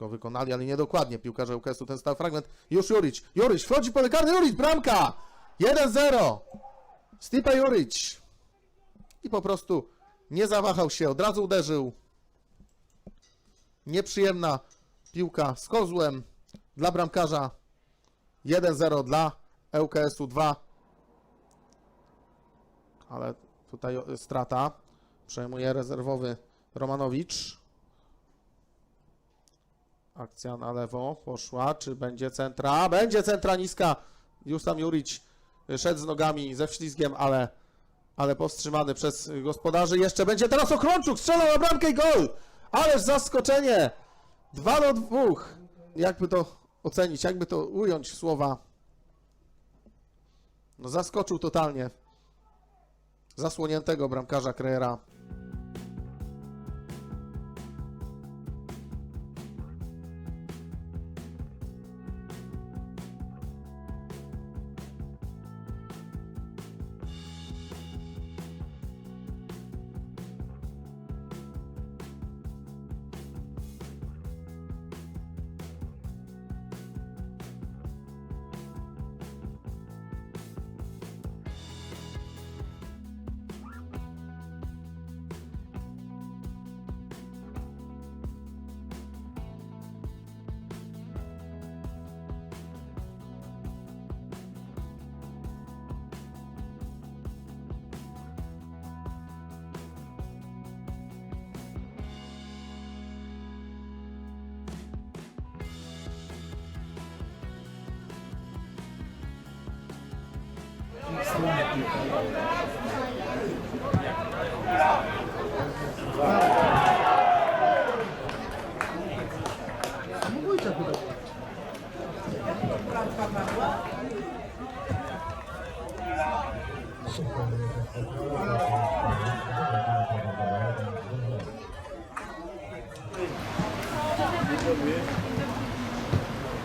Go wykonali, ale niedokładnie. Piłkarze UKS-u ten stały fragment. Już Juric. Juric wchodzi pole karne. Juric, bramka! 1-0. Stipe Juric. I po prostu nie zawahał się, od razu uderzył. Nieprzyjemna piłka z kozłem dla bramkarza. 1-0 dla ŁKS-u 2. Ale tutaj strata. Przejmuje rezerwowy Romanowicz. Akcja na lewo poszła. Czy będzie centra? Będzie centra niska. Już tam Juric szedł z nogami ze wślizgiem, ale, ale powstrzymany przez gospodarzy. Jeszcze będzie teraz Okrączuk. Strzelał na bramkę i gol. Ależ zaskoczenie. 2 do 2. Jakby to ocenić? Jakby to ująć w słowa? No zaskoczył totalnie zasłoniętego bramkarza Krejera.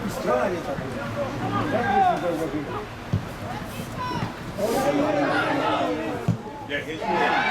Strona nie tak. Jak jest Yeah.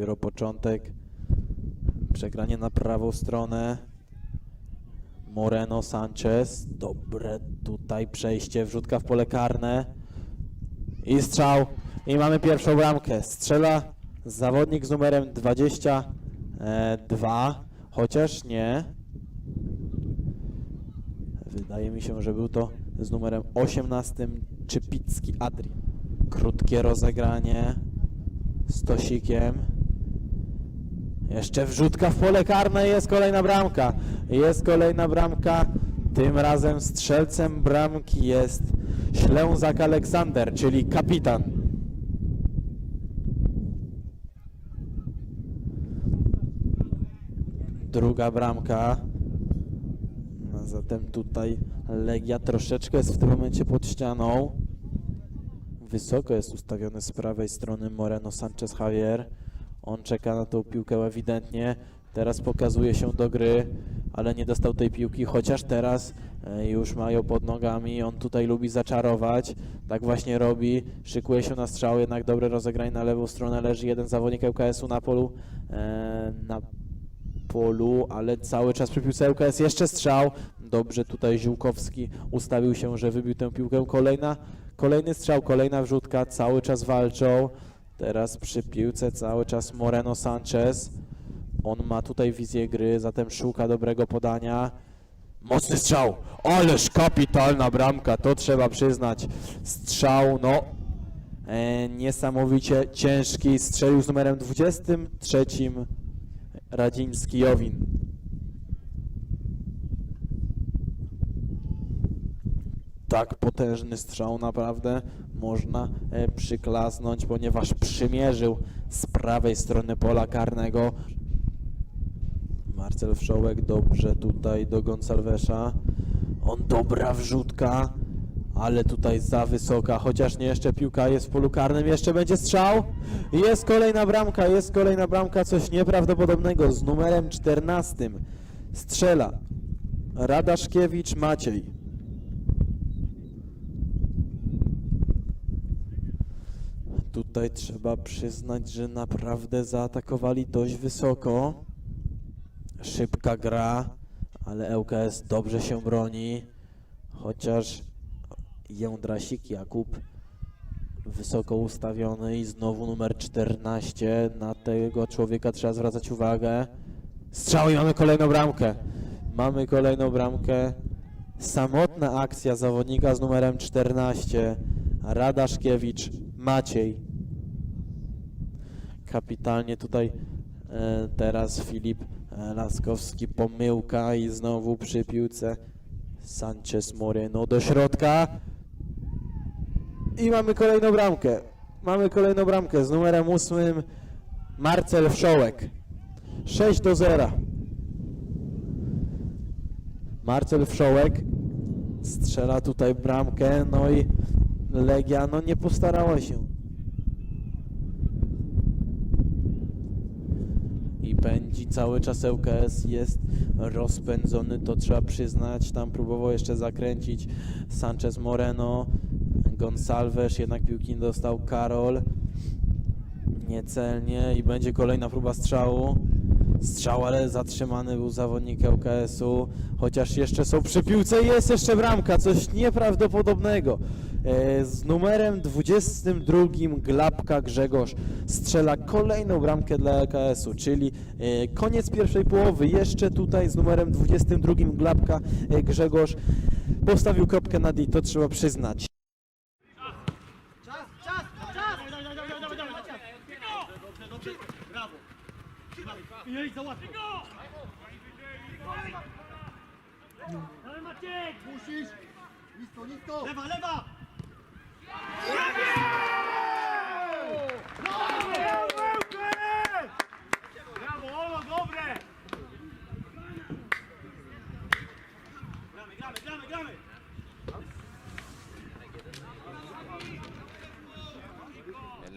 Dopiero początek. Przegranie na prawą stronę. Moreno Sanchez. Dobre tutaj przejście. Wrzutka w pole karne. I strzał. I mamy pierwszą bramkę. Strzela zawodnik z numerem 22. Chociaż nie. Wydaje mi się, że był to z numerem 18 Czypicki Adri. Krótkie rozegranie stosikiem. Jeszcze wrzutka w pole karne jest kolejna bramka. Jest kolejna bramka. Tym razem strzelcem bramki jest Ślęzak Aleksander, czyli kapitan. Druga bramka. Zatem tutaj Legia troszeczkę jest w tym momencie pod ścianą. Wysoko jest ustawiony z prawej strony Moreno Sanchez Javier. On czeka na tą piłkę ewidentnie. Teraz pokazuje się do gry, ale nie dostał tej piłki, chociaż teraz e, już mają pod nogami. On tutaj lubi zaczarować. Tak właśnie robi. Szykuje się na strzał, jednak dobre rozegranie na lewą stronę. Leży jeden zawodnik ŁKS-u na polu. E, na polu, ale cały czas przy piłce ŁKS jeszcze strzał. Dobrze tutaj Ziółkowski ustawił się, że wybił tę piłkę. Kolejna, kolejny strzał, kolejna wrzutka, cały czas walczą. Teraz przy piłce cały czas Moreno Sanchez. On ma tutaj wizję gry, zatem szuka dobrego podania. Mocny strzał, ależ kapitalna bramka, to trzeba przyznać. Strzał, no e, niesamowicie ciężki. Strzelił z numerem 23 Radziński Jowin. Tak potężny strzał naprawdę można e, przyklasnąć, ponieważ przymierzył z prawej strony pola karnego. Marcel Wszołek dobrze tutaj do Gonsalvesa. On dobra wrzutka. ale tutaj za wysoka, chociaż nie jeszcze piłka jest w polu karnym, jeszcze będzie strzał. Jest kolejna bramka, jest kolejna bramka, coś nieprawdopodobnego z numerem 14. Strzela Radaszkiewicz Maciej. Tutaj trzeba przyznać, że naprawdę zaatakowali dość wysoko. Szybka gra, ale ŁKS dobrze się broni. Chociaż Jędrasik Jakub wysoko ustawiony i znowu numer 14. Na tego człowieka trzeba zwracać uwagę. Strzał i mamy kolejną bramkę. Mamy kolejną bramkę. Samotna akcja zawodnika z numerem 14. Radaszkiewicz Maciej. Kapitalnie tutaj e, teraz Filip e, Laskowski pomyłka i znowu przy piłce Sanchez Moreno do środka. I mamy kolejną bramkę. Mamy kolejną bramkę z numerem 8 Marcel Wszołek. 6 do 0. Marcel Wszołek strzela tutaj bramkę, no i Legia no nie postarała się. Pędzi cały czas ŁKS, jest rozpędzony, to trzeba przyznać. Tam próbował jeszcze zakręcić Sanchez Moreno, Gonsalves, jednak piłki dostał Karol. Niecelnie i będzie kolejna próba strzału. Strzał, ale zatrzymany był zawodnik ŁKS-u, chociaż jeszcze są przy piłce jest jeszcze bramka, coś nieprawdopodobnego. E, Z numerem 22 Glapka Grzegorz strzela kolejną bramkę dla ŁKS-u, czyli e, koniec pierwszej połowy. Jeszcze tutaj z numerem 22 Glapka e, Grzegorz postawił kropkę na D, to trzeba przyznać. Jej, załatwię go! Ale Maciek! Musisz! Nisko, nisko! Lewa, lewa!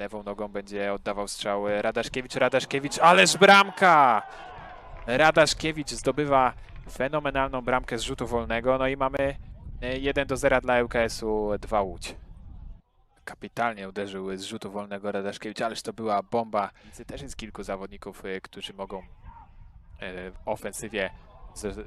Lewą nogą będzie oddawał strzał Radaszkiewicz. Radaszkiewicz, ależ bramka! Radaszkiewicz zdobywa fenomenalną bramkę z rzutu wolnego. No i mamy e, 1 do 0 dla ŁKS-u 2 Łódź. Kapitalnie uderzył z rzutu wolnego Radaszkiewicz, ależ to była bomba. Też jest kilku zawodników, e, którzy mogą e, w ofensywie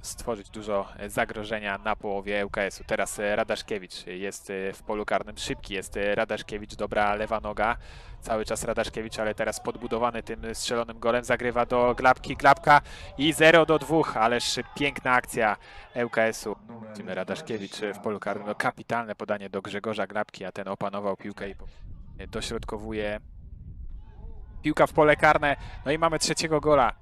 stworzyć dużo e, zagrożenia na połowie ŁKS-u. Teraz e, Radaszkiewicz jest e, w polu karnym, szybki jest Radaszkiewicz, dobra lewa noga, cały czas Radaszkiewicz, ale teraz podbudowany tym strzelonym golem, zagrywa do Glapki, Glapka i 0 do 2, ależ piękna akcja ŁKS-u. Widzimy Radaszkiewicz w polu karnym, no kapitalne podanie do Grzegorza Glapki, a ten opanował piłkę i dośrodkowuje. Piłka w pole karne, no i mamy trzeciego gola.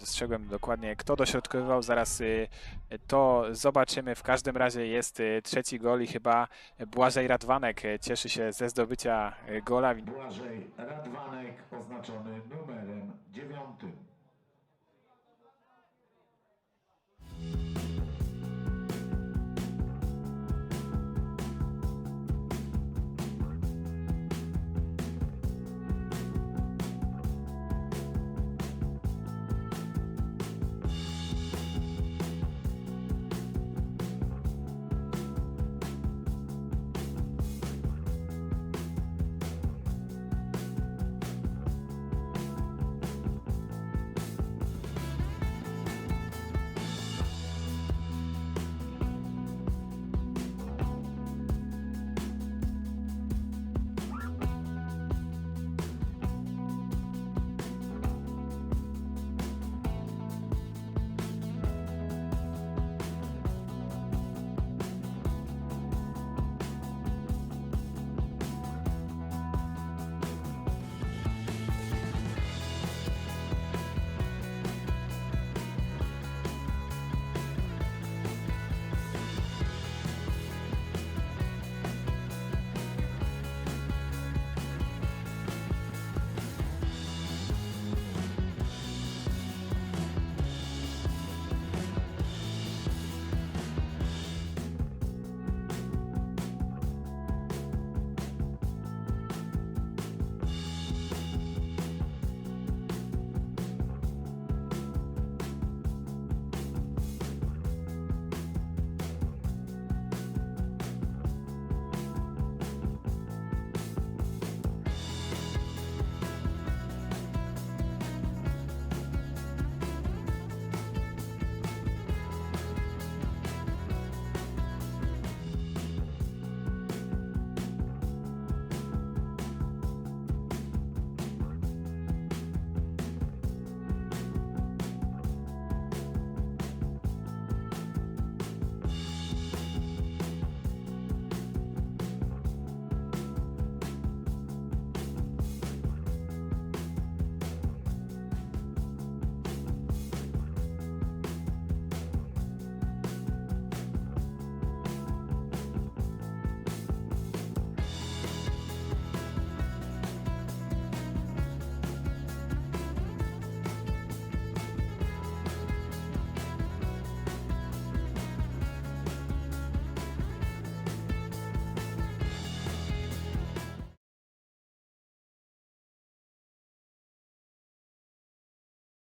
Dostrzegłem dokładnie, kto dośrodkowywał. Zaraz y, to zobaczymy. W każdym razie jest y, trzeci gol i chyba Błażej Radwanek y, cieszy się ze zdobycia gola. Błażej Radwanek oznaczony numerem dziewiątym.